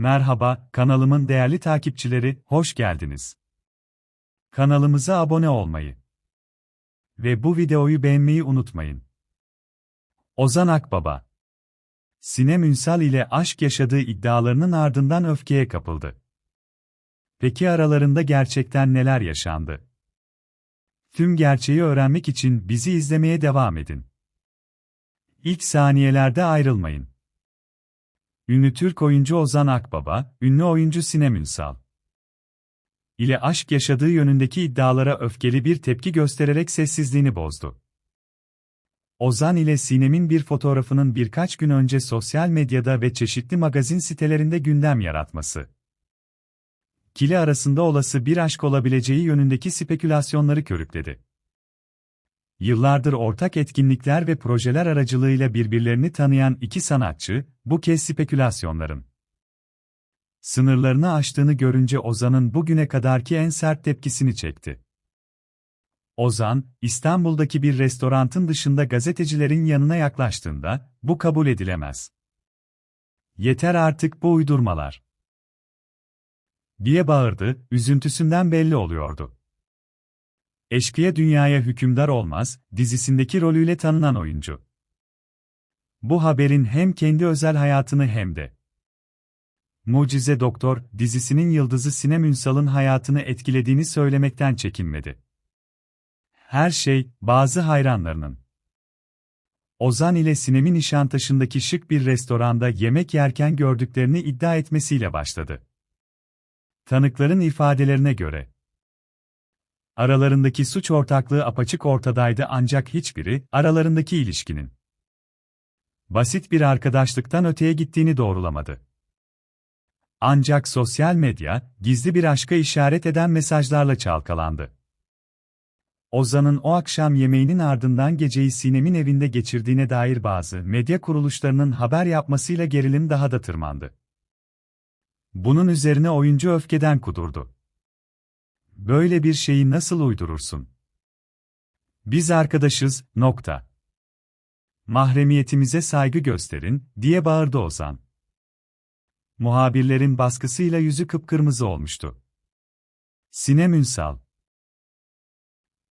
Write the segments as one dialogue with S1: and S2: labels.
S1: Merhaba, kanalımın değerli takipçileri, hoş geldiniz. Kanalımıza abone olmayı ve bu videoyu beğenmeyi unutmayın. Ozan Akbaba Sinem Ünsal ile aşk yaşadığı iddialarının ardından öfkeye kapıldı. Peki aralarında gerçekten neler yaşandı? Tüm gerçeği öğrenmek için bizi izlemeye devam edin. İlk saniyelerde ayrılmayın. Ünlü Türk oyuncu Ozan Akbaba, ünlü oyuncu Sinem Ünsal ile aşk yaşadığı yönündeki iddialara öfkeli bir tepki göstererek sessizliğini bozdu. Ozan ile Sinem'in bir fotoğrafının birkaç gün önce sosyal medyada ve çeşitli magazin sitelerinde gündem yaratması. Kili arasında olası bir aşk olabileceği yönündeki spekülasyonları körükledi. Yıllardır ortak etkinlikler ve projeler aracılığıyla birbirlerini tanıyan iki sanatçı, bu kez spekülasyonların sınırlarını aştığını görünce Ozan'ın bugüne kadarki en sert tepkisini çekti. Ozan, İstanbul'daki bir restorantın dışında gazetecilerin yanına yaklaştığında, bu kabul edilemez. Yeter artık bu uydurmalar. diye bağırdı, üzüntüsünden belli oluyordu. Eşkıya Dünyaya Hükümdar Olmaz, dizisindeki rolüyle tanınan oyuncu. Bu haberin hem kendi özel hayatını hem de Mucize Doktor dizisinin yıldızı Sinem Ünsal'ın hayatını etkilediğini söylemekten çekinmedi. Her şey, bazı hayranlarının. Ozan ile Sinem'i Nişantaşı'ndaki şık bir restoranda yemek yerken gördüklerini iddia etmesiyle başladı. Tanıkların ifadelerine göre, Aralarındaki suç ortaklığı apaçık ortadaydı ancak hiçbiri, aralarındaki ilişkinin basit bir arkadaşlıktan öteye gittiğini doğrulamadı. Ancak sosyal medya, gizli bir aşka işaret eden mesajlarla çalkalandı. Ozan'ın o akşam yemeğinin ardından geceyi Sinem'in evinde geçirdiğine dair bazı medya kuruluşlarının haber yapmasıyla gerilim daha da tırmandı. Bunun üzerine oyuncu öfkeden kudurdu. Böyle bir şeyi nasıl uydurursun? Biz arkadaşız, nokta. Mahremiyetimize saygı gösterin, diye bağırdı Ozan. Muhabirlerin baskısıyla yüzü kıpkırmızı olmuştu. Sinem Ünsal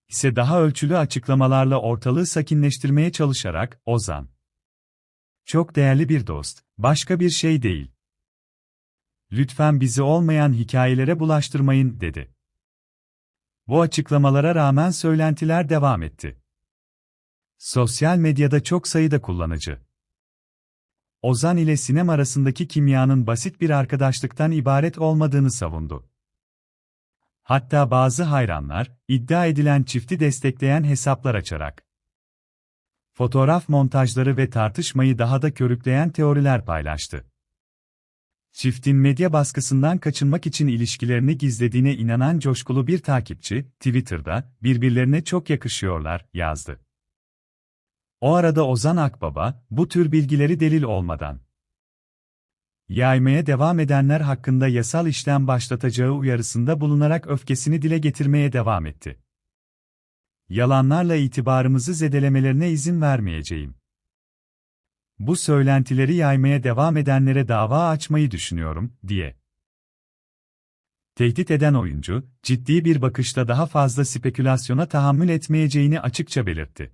S1: ise daha ölçülü açıklamalarla ortalığı sakinleştirmeye çalışarak, Ozan. Çok değerli bir dost, başka bir şey değil. Lütfen bizi olmayan hikayelere bulaştırmayın, dedi. Bu açıklamalara rağmen söylentiler devam etti. Sosyal medyada çok sayıda kullanıcı. Ozan ile Sinem arasındaki kimyanın basit bir arkadaşlıktan ibaret olmadığını savundu. Hatta bazı hayranlar, iddia edilen çifti destekleyen hesaplar açarak, fotoğraf montajları ve tartışmayı daha da körükleyen teoriler paylaştı. Çiftin medya baskısından kaçınmak için ilişkilerini gizlediğine inanan coşkulu bir takipçi, Twitter'da, birbirlerine çok yakışıyorlar, yazdı. O arada Ozan Akbaba, bu tür bilgileri delil olmadan yaymaya devam edenler hakkında yasal işlem başlatacağı uyarısında bulunarak öfkesini dile getirmeye devam etti. Yalanlarla itibarımızı zedelemelerine izin vermeyeceğim. Bu söylentileri yaymaya devam edenlere dava açmayı düşünüyorum, diye. Tehdit eden oyuncu, ciddi bir bakışla daha fazla spekülasyona tahammül etmeyeceğini açıkça belirtti.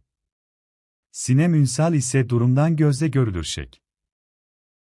S1: Sinem Ünsal ise durumdan gözle görülür şek.